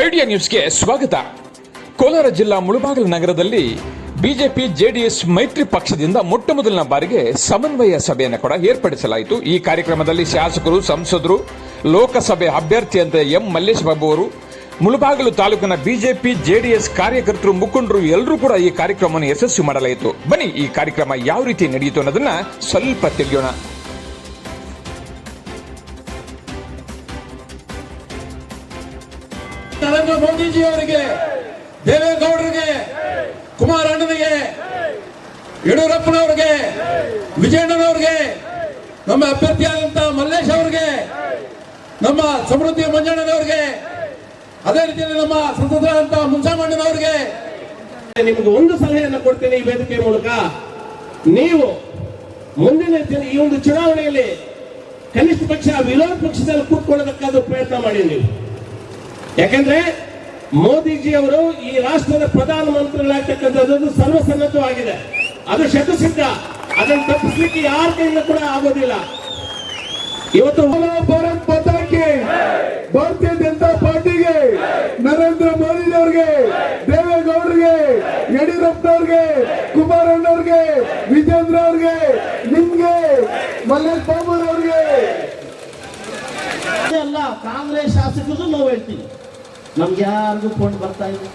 Idea ನ್ಯೂಸ್ಗೆ ಸ್ವಾಗತ. ಕೋಲಾರ ಜಿಲ್ಲಾ ಮುಳುಬಾಗಿಲು ನಗರದಲ್ಲಿ ಬಿಜೆಪಿ, ಜೆಡಿಎಸ್ ಮೈತ್ರಿ ಪಕ್ಷದಿಂದ ಮೊಟ್ಟ ಮೊದಲಿನ ಬಾರಿಗೆ ಸಮನ್ವಯ ಸಭೆಯನ್ನು ಕೂಡ ಏರ್ಪಡಿಸಲಾಯಿತು. ಈ ಕಾರ್ಯಕ್ರಮದಲ್ಲಿ ಶಾಸಕರು, ಸಂಸದರು, ಲೋಕಸಭೆ ಅಭ್ಯರ್ಥಿಯಂತೆ ಎಂ. ಮಲ್ಲೇಶ್ ಬಾಬು ಅವರು, ಮುಳುಬಾಗಿಲು ತಾಲೂಕಿನ ಬಿಜೆಪಿ, ಜೆಡಿಎಸ್ ಕಾರ್ಯಕರ್ತರು, ಮುಖಂಡರು ಎಲ್ಲರೂ ಕೂಡ ಈ ಕಾರ್ಯಕ್ರಮವನ್ನು ಯಶಸ್ವಿ ಮಾಡಲಾಯಿತು. ಬನ್ನಿ, ಈ ಕಾರ್ಯಕ್ರಮ ಯಾವ ರೀತಿ ನಡೆಯಿತು ಅನ್ನೋದನ್ನ ಸ್ವಲ್ಪ ತಿಳಿಯೋಣ. ನರೇಂದ್ರ ಮೋದಿಜಿ ಅವರಿಗೆ, ದೇವೇಗೌಡರಿಗೆ ಕುಮಾರಣ್ಣನಿಗೆ ಯಡಿಯೂರಪ್ಪನವ್ರಿಗೆ, ವಿಜಯಣ್ಣನವ್ರಿಗೆ, ನಮ್ಮ ಅಭ್ಯರ್ಥಿಯಾದಂತ ಮಲ್ಲೇಶ್ ಅವರಿಗೆ, ನಮ್ಮ ಸಮೃದ್ಧಿ ಮಂಜಣ್ಣನವ್ರಿಗೆ, ಅದೇ ರೀತಿಯಲ್ಲಿ ನಮ್ಮ ಸಂಸದರಾದಂತಹ ಮುನ್ಸಾಮಣ್ಣನವ್ರಿಗೆ ನಿಮಗೆ ಒಂದು ಸಲಹೆಯನ್ನು ಕೊಡ್ತೇನೆ ಈ ವೇದಿಕೆ ಮೂಲಕ. ನೀವು ಮುಂದಿನ ದಿನ ಈ ಒಂದು ಚುನಾವಣೆಯಲ್ಲಿ ಕನಿಷ್ಠ ಪಕ್ಷ ವಿರೋಧ ಪಕ್ಷದಲ್ಲಿ ಕೂತ್ಕೊಳ್ಳೋದಕ್ಕಾದ್ರೂ ಪ್ರಯತ್ನ ಮಾಡಿ ನೀವು. ಯಾಕಂದ್ರೆ ಮೋದಿಜಿ ಅವರು ಈ ರಾಷ್ಟ್ರದ ಪ್ರಧಾನಮಂತ್ರಿಗಳಾಗ್ತಕ್ಕಂಥದ್ದು ಸರ್ವಸನ್ನದ್ಧವಾಗಿದೆ ಅದು ಶತಸಿದ್ಧ. ಅದನ್ನು ತಪ್ಪಿಸ್ಲಿಕ್ಕೆ ಯಾರ ಕೈಯಿಂದ ಕೂಡ ಆಗೋದಿಲ್ಲ. ಇವತ್ತು ಭಾರತ್ ಭಾರತೀಯ ಜನತಾ ಪಾರ್ಟಿಗೆ ನರೇಂದ್ರ ಮೋದಿ ಅವರಿಗೆ ದೇವೇಗೌಡರಿಗೆ ಕುಮಾರಣ್ಣ ಕುಮಾರಣ್ಣವ್ರಿಗೆ ವಿಜೇಂದ್ರ ಅವ್ರಿಗೆ ನಿಮ್ಗೆ ಮಲ್ಲೇಶ್ ಬಾಬು ಅವ್ರಿಗೆ ಅಲ್ಲ ಕಾಂಗ್ರೆಸ್ ಶಾಸಕರು ನಾವು ಹೇಳ್ತೀವಿ. ನಮ್ಗೆ ಯಾರಿಗೂ ಫೋನ್ ಬರ್ತಾ ಇಲ್ಲ.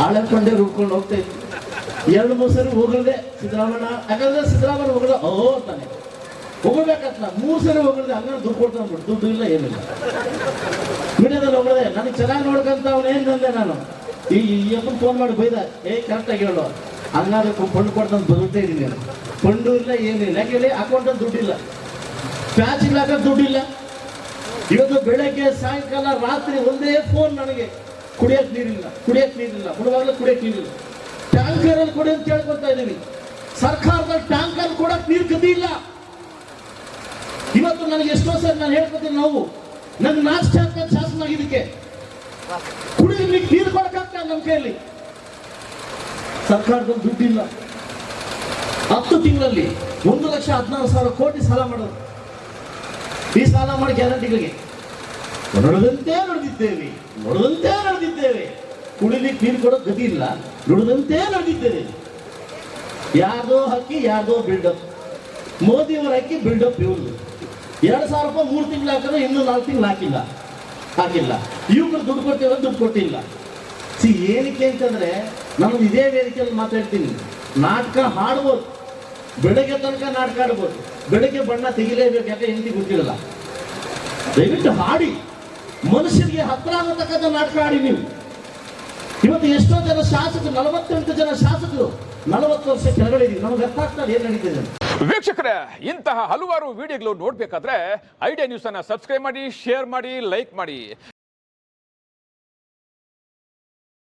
ಹಾಳಕೊಂಡೆ ರೂಡ್ಕೊಂಡು ಹೋಗ್ತಾ ಇದ್ವಿ. ಎರಡು ಮೂರು ಸರಿ ಹೋಗಲ್ದೆ ಸಿದ್ದರಾಮಣ್ಣ? ಯಾಕಂದ್ರೆ ಸಿದ್ದರಾಮಯ್ಯ ಹೋಗಲ್ಲ. ಓ ಅಂತಾನೆ ಹೋಗ್ಬೇಕಂತ. ಮೂರು ಸರಿ ಹೋಗಲ್ದೆ ಹಂಗಾರೆ ದುಡ್ಡು ಕೊಡ್ತಾ ಬಿಡು ದುಡ್ಡು ಇಲ್ಲ, ಏನಿಲ್ಲ. ಮೀಡಿಯಾದಲ್ಲಿ ಹೋಗದೆ ನನಗೆ ಚೆನ್ನಾಗಿ ನೋಡ್ಕಂತ ಅವ್ನು ಏನ್ ತಂದೆ ನಾನು? ಈ ಅಪ್ಪನ ಫೋನ್ ಮಾಡಿ ಬೈದ, ಏ ಕರೆಕ್ಟಾಗಿ ಹೇಳು. ಹಂಗಾದ್ರೆ ಫಂಡ್ ಕೊಡ್ತಾನೆ ಬದುಕ್ತಾ ಇದ್ದೀನಿ ನಾನು. ಫಂಡು ಇಲ್ಲ, ಏನಿಲ್ಲ. ಯಾಕೆ ಹೇಳಿ ಅಕೌಂಟಲ್ಲಿ ದುಡ್ಡಿಲ್ಲ. ಪ್ಯಾಚ್ ಇಲ್ಲ ದುಡ್ಡಿಲ್ಲ. ಇವತ್ತು ಬೆಳಗ್ಗೆ ಸಾಯಂಕಾಲ ರಾತ್ರಿ ಒಂದೇ ಫೋನ್ ನನಗೆ. ಕುಡಿಯಕ್ ನೀರಿಲ್ಲ ಕುಡಿಯಕ್ ನೀರಿಲ್ಲ, ಮುಳುವಾಗಲೂ ಕುಡಿಯಕ್ ನೀರಿಲ್ಲ. ಟ್ಯಾಂಕರ್ ಅಲ್ಲಿ ಕೊಡಿ ಅಂತ ಕೇಳ್ಕೊತಾ ಇದ್ದೀವಿ. ಸರ್ಕಾರದಲ್ಲಿ ಟ್ಯಾಂಕರ್ ಕೊಡಕ್ ನೀರು ಗತಿ ಇಲ್ಲ. ಇವತ್ತು ನನಗೆ ಎಷ್ಟೋ ಸರ್ ನಾನು ಹೇಳ್ಕೊತೀನಿ ನಾವು. ನನ್ನ ನಾಷ್ಟ ಶಾಸನ ಆಗಿದ್ದಕ್ಕೆ. ಕುಡಿಯಲಿಕ್ಕೆ ನೀರು ಕೊಡಕ್ಕಾಗ್ತಾ ನಮ್ಮ ಕೈಯಲ್ಲಿ. ಸರ್ಕಾರದಲ್ಲಿ ದುಡ್ಡಿಲ್ಲ. ಹತ್ತು ತಿಂಗಳಲ್ಲಿ ಒಂದು ಲಕ್ಷ ಹದಿನಾರು ಸಾವಿರ ಕೋಟಿ ಸಾಲ ಮಾಡೋದು. ಈ ಸಾಲ ಮಾಡಿ ಗ್ಯಾರಂಟಿಗಳಿಗೆ ನೋಡದಂತೆ ನಡೆದಿದ್ದೇವೆ. ನೋಡದಂತೆ ನಡೆದಿದ್ದೇವೆ. ಕುಡಿಲಿಕ್ಕೆ ನೀರು ಕೊಡೋ ಗತಿ ಇಲ್ಲ. ನುಡಿದಂತೆ ನಡೆದಿದ್ದೇವೆ. ಯಾರ್ದೋ ಹಕ್ಕಿ, ಯಾರ್ದೋ ಬಿಲ್ಡಪ್ ಮೋದಿಯವರ ಹಕ್ಕಿ ಬಿಲ್ಡಪ್ ಇವ್ರದ್ದು. ಎರಡು ಸಾವಿರ ರೂಪಾಯಿ ಮೂರು ತಿಂಗಳು ಹಾಕಿದ್ರೆ ಇನ್ನೂ ನಾಲ್ಕು ತಿಂಗಳು ಹಾಕಿಲ್ಲ. ಹಾಕಿಲ್ಲ. ಇವ್ರು ದುಡ್ಡು ಕೊಡ್ತೀವಿ ದುಡ್ಡು ಕೊಟ್ಟಿಲ್ಲ. ಸಿ, ಏನಕ್ಕೆ ಅಂತಂದ್ರೆ ನಾನು ಇದೇ ವೇದಿಕೆಯಲ್ಲಿ ಮಾತಾಡ್ತೀನಿ. ನಾಟಕ ಹಾಡ್ಬೋದು ಬೆಳಗ್ಗೆ ತನಕ ನಾಟಕ ಆಡ್ಬೋದು. ಬೆಳಗ್ಗೆ ಬಣ್ಣ ತೆಗಿಲೇಬೇಕು ಯಾಕೆ ಹೆಂಡತಿ ಗೊತ್ತಿರಲ್ಲ. ದಯವಿಟ್ಟು ಹಾಡಿ. ಮನುಷ್ಯರಿಗೆ ಹತ್ರ ಆಗತಕ್ಕಂಥ ನಾಟಕ ಆಡಿ ನೀವು. ಇವತ್ತು ಎಷ್ಟೋ ಜನ ಶಾಸಕರು, ನಲವತ್ತೆಂಟು ಜನ ಶಾಸಕರು ನಲವತ್ತು ವರ್ಷ ಕೆಳಗಡೆ ನಮ್ಗೆ ಅರ್ಥ ಆಗ್ತಾರೆ ಏನ್ ನಡೀತಿದೆ. ವೀಕ್ಷಕರೇ, ಇಂತಹ ಹಲವಾರು ವಿಡಿಯೋಗಳು ನೋಡಬೇಕಾದ್ರೆ ಐಡಿಯಾ ನ್ಯೂಸ್ ಅನ್ನ ಸಬ್ಸ್ಕ್ರೈಬ್ ಮಾಡಿ, ಶೇರ್ ಮಾಡಿ, ಲೈಕ್ ಮಾಡಿ.